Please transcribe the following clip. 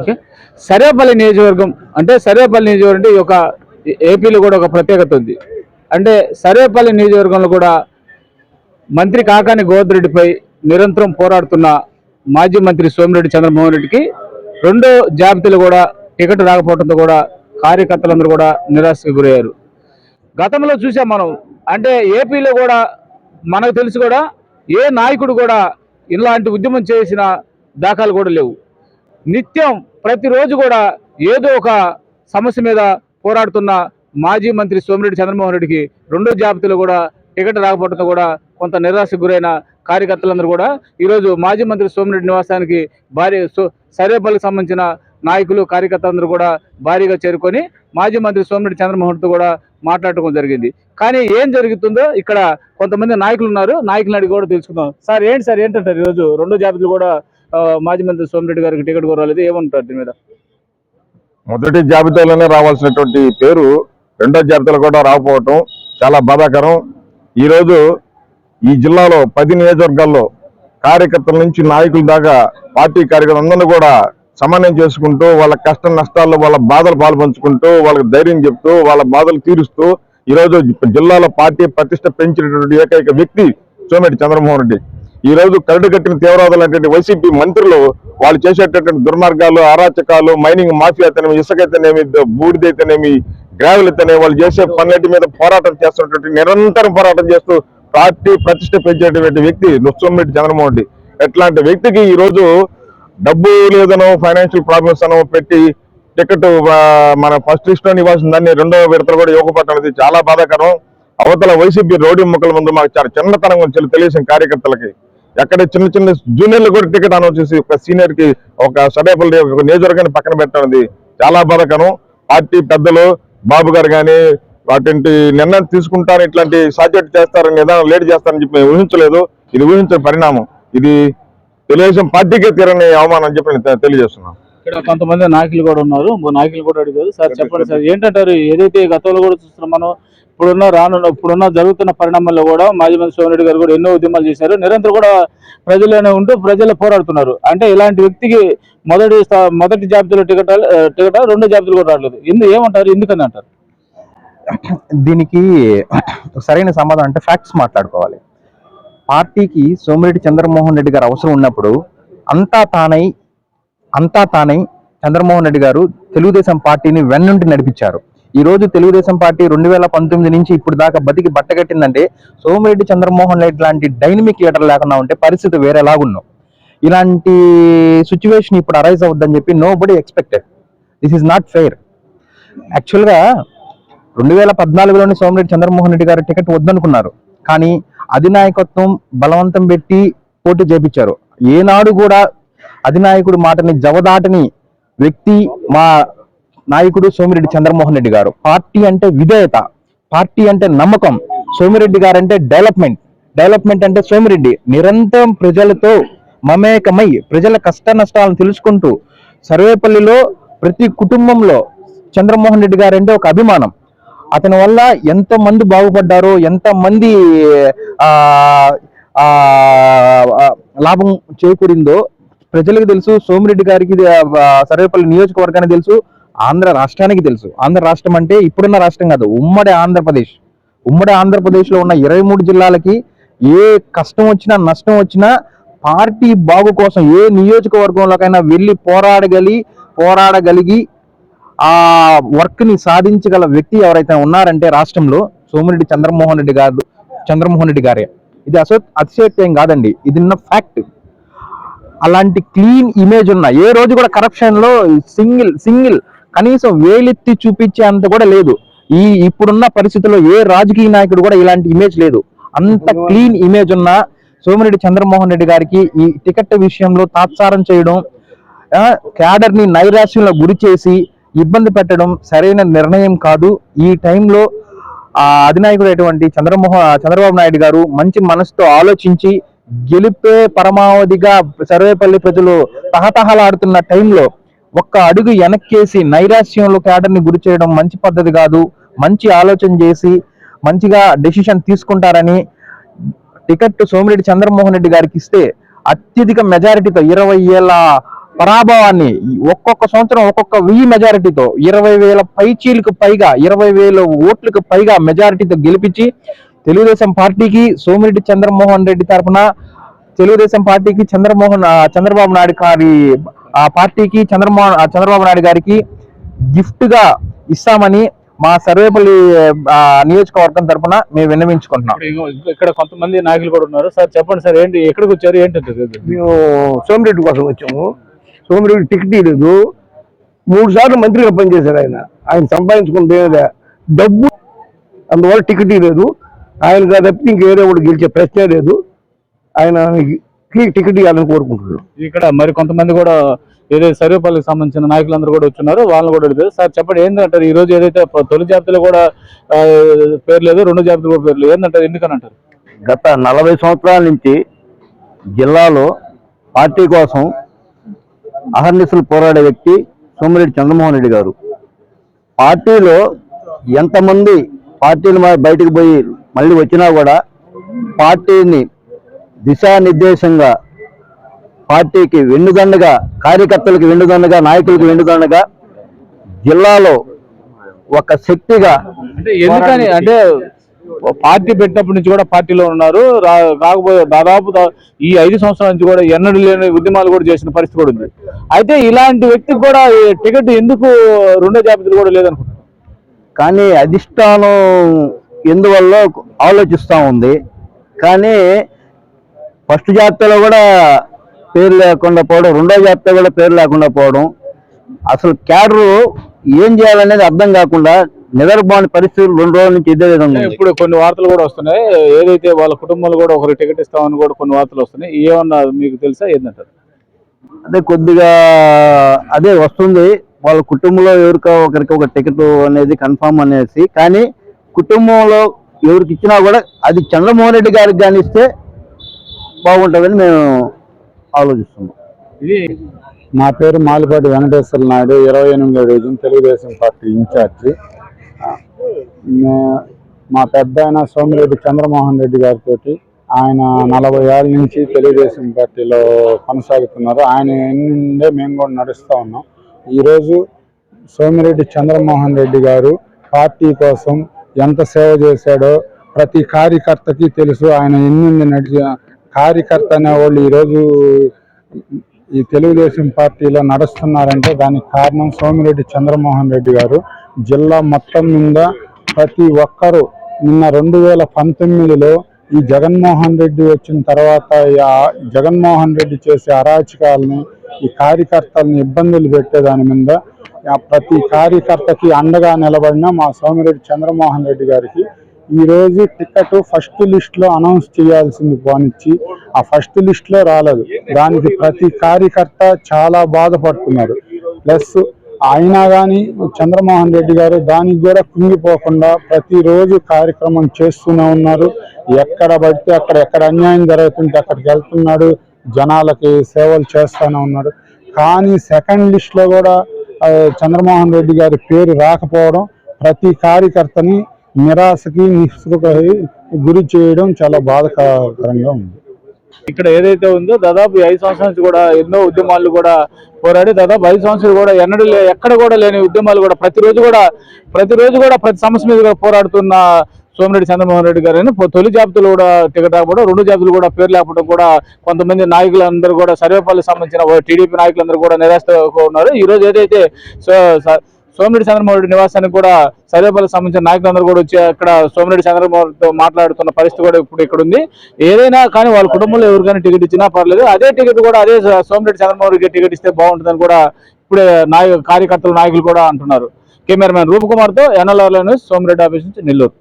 Okay Sarepalli నియోజకవర్గం అంటే సరేపల్లి నియోజకవర్గం అంటే ఈ యొక్క ఏపీలో కూడా ఒక ప్రత్యేకత ఉంది. అంటే సరేపల్లి నియోజకవర్గంలో కూడా మంత్రి కాకాని గోదరెడ్డిపై నిరంతరం పోరాడుతున్న మాజీ మంత్రి సోమిరెడ్డి చంద్రమోహన్ రెడ్డికి రెండో జాబితాలు కూడా టికెట్ రాకపోవడంతో కూడా కార్యకర్తలందరూ కూడా నిరాశకు గురయ్యారు. గతంలో చూసాం మనం. అంటే ఏపీలో కూడా మనకు తెలిసి కూడా ఏ నాయకుడు కూడా ఇలాంటి ఉద్యమం చేసిన దాఖలు కూడా లేవు. నిత్యం ప్రతిరోజు కూడా ఏదో ఒక సమస్య మీద పోరాడుతున్న మాజీ మంత్రి సోమిరెడ్డి చంద్రమోహన్ రెడ్డికి రెండో జాబితాలో కూడా టికెట్ రాకపోవడంతో కూడా కొంత నిరాశకు గురైన కార్యకర్తలందరూ కూడా ఈరోజు మాజీ మంత్రి సోమిరెడ్డి నివాసానికి భారీ సో- సంబంధించిన నాయకులు కార్యకర్తలందరూ కూడా భారీగా చేరుకొని మాజీ మంత్రి సోమిరెడ్డి చంద్రమోహన్తో కూడా మాట్లాడటం జరిగింది. కానీ ఏం జరుగుతుందో ఇక్కడ కొంతమంది నాయకులు ఉన్నారు. నాయకులు అడిగి కూడా తెలుసుకుందాం. సార్ ఏంటి సార్ ఏంటంటారు? ఈరోజు రెండో జాబితాలు కూడా మాజీ మంత్రి సోమిరెడ్డి గారికి టికెట్ కోరాలేదు ఏమంటారు దీని మీద? మొదటి జాబితాలోనే రావాల్సినటువంటి పేరు రెండో జాబితాలో కూడా రాకపోవటం చాలా బాధాకరం. ఈరోజు ఈ జిల్లాలో పది నియోజకవర్గాల్లో కార్యకర్తల నుంచి నాయకుల దాకా పార్టీ కార్యకర్తలందరినీ కూడా సమన్వయం చేసుకుంటూ వాళ్ళ కష్ట నష్టాల్లో వాళ్ళ బాధలు పాల్పంచుకుంటూ వాళ్ళకి ధైర్యం చెప్తూ వాళ్ళ బాధలు తీరుస్తూ ఈరోజు జిల్లాలో పార్టీ ప్రతిష్ట పెంచినటువంటి ఏకైక వ్యక్తి సోమిరెడ్డి చంద్రమోహన్ రెడ్డి. ఈ రోజు కరడు కట్టిన తీవ్రవాదులైనటువంటి వైసీపీ మంత్రులు వాళ్ళు చేసేటటువంటి దుర్మార్గాలు అరాచకాలు మైనింగ్ మాఫియా అయితేనేమి ఇసుక అయితేనేమి బూడిద అయితేనేమి గ్రావెల్ అయితేనే వాళ్ళు చేసే పనులటి మీద పోరాటం చేస్తున్నటువంటి నిరంతరం పోరాటం చేస్తూ పార్టీ ప్రతిష్ట పెంచేటువంటి వ్యక్తి నొస్సోమిరెడ్డి చంద్రమోహన్ రెడ్డి. ఎట్లాంటి వ్యక్తికి ఈ రోజు డబ్బు లేదనో ఫైనాన్షియల్ ప్రాబ్లమ్స్ అనో పెట్టి టికెట్ మన ఫస్ట్ లిస్ట్లో ఇవ్వాల్సిన దాన్ని రెండో విడతలు కూడా ఇవ్వకపోవటం అనేది చాలా బాధాకరం. అవతల వైసీపీ రౌడీ ముక్కల ముందు మాకు చాలా చిన్నతనం వచ్చి తెలియసిన కార్యకర్తలకి ఎక్కడ చిన్న చిన్న జూనియర్లు కూడా టికెట్ అని చేసి ఒక సీనియర్కి ఒక సడేపల్లి ఒక నియోజకవర్గాన్ని పక్కన పెట్టడం చాలా బాధకరం. పార్టీ పెద్దలు బాబు గారు కానీ వాటి నిర్ణయం తీసుకుంటారు ఇట్లాంటి సాధ్యత చేస్తారని నిదానం లేట్ చేస్తారని చెప్పి మేము ఊహించలేదు. ఇది ఊహించిన పరిణామం. ఇది తెలుగుదేశం పార్టీకే తీరని అవమానం అని చెప్పి నేను తెలియజేస్తున్నాను. ఇక్కడ కొంతమంది నాయకులు కూడా ఉన్నారు. నాయకులు కూడా అడిగారు. సార్ చెప్పండి సార్. ఏంటంటారు? ఏదైతే గతంలో కూడా చూస్తున్నాం మనం ఇప్పుడున్న రానున్న ఇప్పుడున్న జరుగుతున్న పరిణామాల్లో కూడా మాజీ మంత్రి సోమిరెడ్డి గారు కూడా ఎన్నో ఉద్యమాలు చేశారు. నిరంతరం కూడా ప్రజల్లోనే ఉంటూ ప్రజలు పోరాడుతున్నారు. అంటే ఇలాంటి వ్యక్తికి మొదటి మొదటి జాబితాలో టికెట్ టికెట్ రెండో జాబితాలు కూడా రావట్లేదు ఎందు ఏమంటారు? ఎందుకని అంటారు? దీనికి సరైన సమాధానం అంటే ఫ్యాక్ట్స్ మాట్లాడుకోవాలి. పార్టీకి సోమిరెడ్డి చంద్రమోహన్ రెడ్డి గారు అవసరం ఉన్నప్పుడు అంతా తానై అంతా తానై చంద్రమోహన్ రెడ్డి గారు తెలుగుదేశం పార్టీని వెన్నుంటి నడిపించారు. ఈ రోజు తెలుగుదేశం పార్టీ రెండు వేల పంతొమ్మిది నుంచి ఇప్పుడు దాకా బతికి బట్టగట్టిందంటే సోమిరెడ్డి చంద్రమోహన్ రెడ్డి లాంటి డైనమిక్ లీడర్ లేకుండా ఉంటే పరిస్థితి వేరేలాగున్నాం ఇలాంటి సిచ్యువేషన్ ఇప్పుడు అరైజ్ అవుద్దని చెప్పి nobody expected this is not fair యాక్చువల్గా రెండు వేల పద్నాలుగులోనే సోమిరెడ్డి చంద్రమోహన్ రెడ్డి గారు టికెట్ వద్దనుకున్నారు. కానీ అధినాయకత్వం బలవంతం పెట్టి పోటీ చేపించారు. ఏనాడు కూడా అధినాయకుడు మాటని జవదాటని వ్యక్తి మా నాయకుడు సోమిరెడ్డి చంద్రమోహన్ రెడ్డి గారు. పార్టీ అంటే విధేయత పార్టీ అంటే నమ్మకం సోమిరెడ్డి గారు అంటే డెవలప్మెంట్. డెవలప్మెంట్ అంటే సోమిరెడ్డి నిరంతరం ప్రజలతో మమేకమై ప్రజల కష్ట నష్టాలను తెలుసుకుంటూ సర్వేపల్లిలో ప్రతి కుటుంబంలో చంద్రమోహన్ రెడ్డి గారు అంటే ఒక అభిమానం. అతని వల్ల ఎంత మంది బాగుపడ్డారో ఎంతమంది ఆ, లాభం చేకూరిందో ప్రజలకు తెలుసు. సోమిరెడ్డి గారికి సర్వేపల్లి నియోజకవర్గానికి తెలుసు. ఆంధ్ర రాష్ట్రానికి తెలుసు. ఆంధ్ర రాష్ట్రం అంటే ఇప్పుడున్న రాష్ట్రం కాదు ఉమ్మడి ఆంధ్రప్రదేశ్. ఉమ్మడి ఆంధ్రప్రదేశ్లో ఉన్న ఇరవై మూడు జిల్లాలకి ఏ కష్టం వచ్చినా నష్టం వచ్చినా పార్టీ బాగు కోసం ఏ నియోజకవర్గంలోకైనా వెళ్ళి పోరాడగలి పోరాడగలిగి ఆ వర్క్ని సాధించగల వ్యక్తి ఎవరైతే ఉన్నారంటే రాష్ట్రంలో సోమిరెడ్డి చంద్రమోహన్ రెడ్డి గారు చంద్రమోహన్ రెడ్డి గారే. ఇది అసో అతిశయోక్తి కాదండి ఇది ఉన్న ఫ్యాక్ట్. అలాంటి క్లీన్ ఇమేజ్ ఉన్న ఏ రోజు కూడా కరప్షన్లో సింగిల్ సింగిల్ కనీసం వేలెత్తి చూపించే అంత కూడా లేదు. ఈ ఇప్పుడున్న పరిస్థితుల్లో ఏ రాజకీయ నాయకుడు కూడా ఇలాంటి ఇమేజ్ లేదు. అంత క్లీన్ ఇమేజ్ ఉన్న సోమిరెడ్డి చంద్రమోహన్ రెడ్డి గారికి ఈ టికెట్ విషయంలో తాత్సారం చేయడం క్యాడర్ని నైరాశ్యంలో గురి చేసి ఇబ్బంది పెట్టడం సరైన నిర్ణయం కాదు. ఈ టైంలో ఆ అధినాయకుడైనటువంటి చంద్రమోహన్ చంద్రబాబు నాయుడు గారు మంచి మనసుతో ఆలోచించి గెలిపే పరమావధిగా సర్వేపల్లి ప్రజలు తహతహలాడుతున్న టైంలో ఒక్క అడుగు వెనక్కేసి నైరాశ్యంలో క్యాడర్ని గురి చేయడం మంచి పద్ధతి కాదు. మంచి ఆలోచన చేసి మంచిగా డెసిషన్ తీసుకుంటారని టికెట్ సోమిరెడ్డి చంద్రమోహన్ రెడ్డి గారికి ఇస్తే అత్యధిక మెజారిటీతో ఇరవై ఏళ్ళ పరాభవాన్ని ఒక్కొక్క సంవత్సరం ఒక్కొక్క వెయ్యి మెజారిటీతో ఇరవై వేల పైచీలకు పైగా ఇరవై వేల ఓట్లకు పైగా మెజారిటీతో గెలిపించి తెలుగుదేశం పార్టీకి సోమిరెడ్డి చంద్రమోహన్ రెడ్డి తరఫున తెలుగుదేశం పార్టీకి చంద్రమోహన్ చంద్రబాబు నాయుడు గారి ఆ పార్టీకి చంద్రమోహన్ ఆ, చంద్రబాబు నాయుడు గారికి గిఫ్ట్గా ఇస్తామని మా సర్వేపల్లి ఆ, నియోజకవర్గం తరఫున మేము విన్నవించుకుంటున్నాం. ఇక్కడ కొంతమంది నాయకులు కూడా ఉన్నారు. సార్ చెప్పండి సార్ ఏంటి ఎక్కడికి వచ్చారు? ఏంటంటే మేము సోమిరెడ్డి కోసం వచ్చాము. సోమిరెడ్డి టికెట్ లేదు మూడు సార్లు మంత్రిగా పనిచేశాడు ఆయన. ఆయన సంపాదించుకుంటే డబ్బు అందువల్ల టికెట్ లేదు ఆయన తప్పితే ఇంకేరే కూడా గెలిచే ప్రశ్నే లేదు. ఆయన టికెట్ ఇవ్వాలని కోరుకుంటున్నాడు ఇక్కడ మరి కొంతమంది కూడా ఏదైతే సర్వేపల్లికి సంబంధించిన నాయకులందరూ కూడా వచ్చున్నారు. వాళ్ళని కూడా అడుగుతారు సార్ చెప్పండి ఏంటంటారు? ఈ రోజు ఏదైతే తొలి జాబితాలో కూడా పేరు లేదు రెండో జాబితాలో కూడా పేరు లేదు. ఏంటంటారు? ఎందుకని అంటారు? గత నలభై సంవత్సరాల నుంచి జిల్లాలో పార్టీ కోసం అహర్నిశలు పోరాడే వ్యక్తి సోమిరెడ్డి చంద్రమోహన్ రెడ్డి గారు. పార్టీలో ఎంతమంది పార్టీలు బయటకు పోయి మళ్ళీ వచ్చినా కూడా పార్టీని దిశానిర్దేశంగా పార్టీకి వెన్నుదండగా కార్యకర్తలకు వెన్నుదండగా నాయకులకు వెన్నుదండగా జిల్లాలో ఒక శక్తిగా అంటే ఎందుకని? అంటే పార్టీ పెట్టినప్పటి నుంచి కూడా పార్టీలో ఉన్నారు. రా- కాకపోతే దాదాపు ఈ ఐదు సంవత్సరాల నుంచి కూడా ఎన్నడూ లేని ఉద్యమాలు కూడా చేసిన పరిస్థితి కూడా ఉంది. అయితే ఇలాంటి వ్యక్తికి కూడా టికెట్ ఎందుకు రెండో జాబితాలు కూడా లేదనుకుంటున్నారు? కానీ అధిష్టానం ఎందువల్ల ఆలోచిస్తూ ఉంది. కానీ ఫస్ట్ జాబితాలో కూడా పేరు లేకుండా పోవడం రెండో జాబితా కూడా పేరు లేకుండా పోవడం. అసలు క్యాడరు ఏం చేయాలనేది అర్థం కాకుండా నిద్రపోని పరిస్థితులు రెండు రోజుల నుంచి ఇదే విధంగా ఇప్పుడు కొన్ని వార్తలు కూడా వస్తున్నాయి. ఏదైతే వాళ్ళ కుటుంబాలు కూడా ఒకరికి టికెట్ ఇస్తామని కూడా కొన్ని వార్తలు వస్తున్నాయి. ఏమన్నా మీకు తెలుసా? ఏంటంటారు అదే కొద్దిగా అదే వస్తుంది. వాళ్ళ కుటుంబంలో ఎవరికో ఒకరికి ఒక టికెట్ అనేది కన్ఫామ్ అనేసి కానీ కుటుంబంలో ఎవరికి ఇచ్చినా కూడా అది చంద్రమోహన్ రెడ్డి గారికి కానీ ఇస్తే బాగుంటుందని మేము ఆలోచిస్తున్నాం. ఇది నా పేరు మాలిపాటి వెంకటేశ్వర నాయుడు ఇరవై ఎనిమిదో డివిజన్ తెలుగుదేశం పార్టీ ఇన్ఛార్జి. మే- మా పెద్ద ఆయన సోమిరెడ్డి చంద్రమోహన్ రెడ్డి గారితో ఆయన నలభై ఏళ్ళ నుంచి తెలుగుదేశం పార్టీలో కొనసాగుతున్నారు. ఆయన నుండే మేము కూడా నడుస్తూ ఉన్నాం. ఈరోజు సోమిరెడ్డి చంద్రమోహన్ రెడ్డి గారు పార్టీ కోసం ఎంత సేవ చేశాడో ప్రతి కార్యకర్తకి తెలుసు. ఆయన ఎన్ని నడిచి కార్యకర్త అనేవాళ్ళు ఈరోజు ఈ తెలుగుదేశం పార్టీలో నడుస్తున్నారంటే దానికి కారణం సోమిరెడ్డి చంద్రమోహన్ రెడ్డి గారు. జిల్లా మొత్తం మీద ప్రతి ఒక్కరూ నిన్న రెండు వేల పంతొమ్మిదిలో ఈ జగన్మోహన్ రెడ్డి వచ్చిన తర్వాత జగన్మోహన్ రెడ్డి చేసే అరాచకాలని ఈ కార్యకర్తల్ని ఇబ్బందులు పెట్టేదాని మీద ప్రతి కార్యకర్తకి అండగా నిలబడిన మా సోమిరెడ్డి చంద్రమోహన్ రెడ్డి గారికి ఈ రోజు టికెట్ ఫస్ట్ లిస్ట్లో అనౌన్స్ చేయాల్సింది పోనిచ్చి ఆ ఫస్ట్ లిస్ట్లో రాలేదు. దానికి ప్రతి కార్యకర్త చాలా బాధపడుతున్నారు. ప్లస్ అయినా కానీ చంద్రమోహన్ రెడ్డి గారు దానికి కూడా కుంగిపోకుండా ప్రతిరోజు కార్యక్రమం చేస్తూనే ఉన్నారు. ఎక్కడ పడితే అక్కడ ఎక్కడ అన్యాయం జరుగుతుంటే అక్కడికి వెళ్తున్నాడు. జనాలకి సేవలు చేస్తూనే ఉన్నాడు. కానీ సెకండ్ లిస్ట్లో కూడా చంద్రమోహన్ రెడ్డి గారి పేరు రాకపోవడం ప్రతి కార్యకర్తని నిరాశకి నిస్పృహకి గురి చేయడం చాలా బాధకరంగా ఉంది. ఇక్కడ ఏదైతే ఉందో దాదాపు ఐదు సంవత్సరాల నుంచి కూడా ఎన్నో ఉద్యమాలు కూడా పోరాడి దాదాపు ఐదు సంవత్సరాలు కూడా ఎన్నడూ లే- ఎక్కడ కూడా లేని ఉద్యమాలు కూడా ప్రతిరోజు కూడా ప్రతిరోజు కూడా ప్రతి సమస్య మీద కూడా పోరాడుతున్న సోమిరెడ్డి చంద్రమోహన్ రెడ్డి గారు తొలి జాబితాలు కూడా టికెట్ రాకపోవడం రెండు జాబితాలు కూడా పేరు లేకపోవడం కూడా కొంతమంది నాయకులందరూ కూడా సర్వేపల్లికి సంబంధించిన టీడీపీ నాయకులందరూ కూడా నిరాశతో ఉన్నారు. ఈ రోజు ఏదైతే సో- సోమిరెడ్డి చంద్రమోహన్ రెడ్డి నివాసానికి కూడా సర్వేపల్లికి సంబంధించిన నాయకులందరూ కూడా వచ్చి అక్కడ సోమిరెడ్డి చంద్రమోహన్తో మాట్లాడుతున్న పరిస్థితి కూడా ఇప్పుడు ఇక్కడ ఉంది. ఏదైనా కానీ వాళ్ళ కుటుంబంలో ఎవరికైనా టికెట్ ఇచ్చినా పర్లేదు. అదే టికెట్ కూడా అదే సోమిరెడ్డి చంద్రమోహన్ రెడ్డి టికెట్ ఇస్తే బాగుంటుందని కూడా ఇప్పుడే నాయక కార్యకర్తలు నాయకులు కూడా అంటున్నారు. కెమెరామెన్ రూపకుమార్తో ఎన్ఎల్ఆర్ న్యూస్ సోమిరెడ్డి ఆఫీస్ నుంచి నెల్లూరు.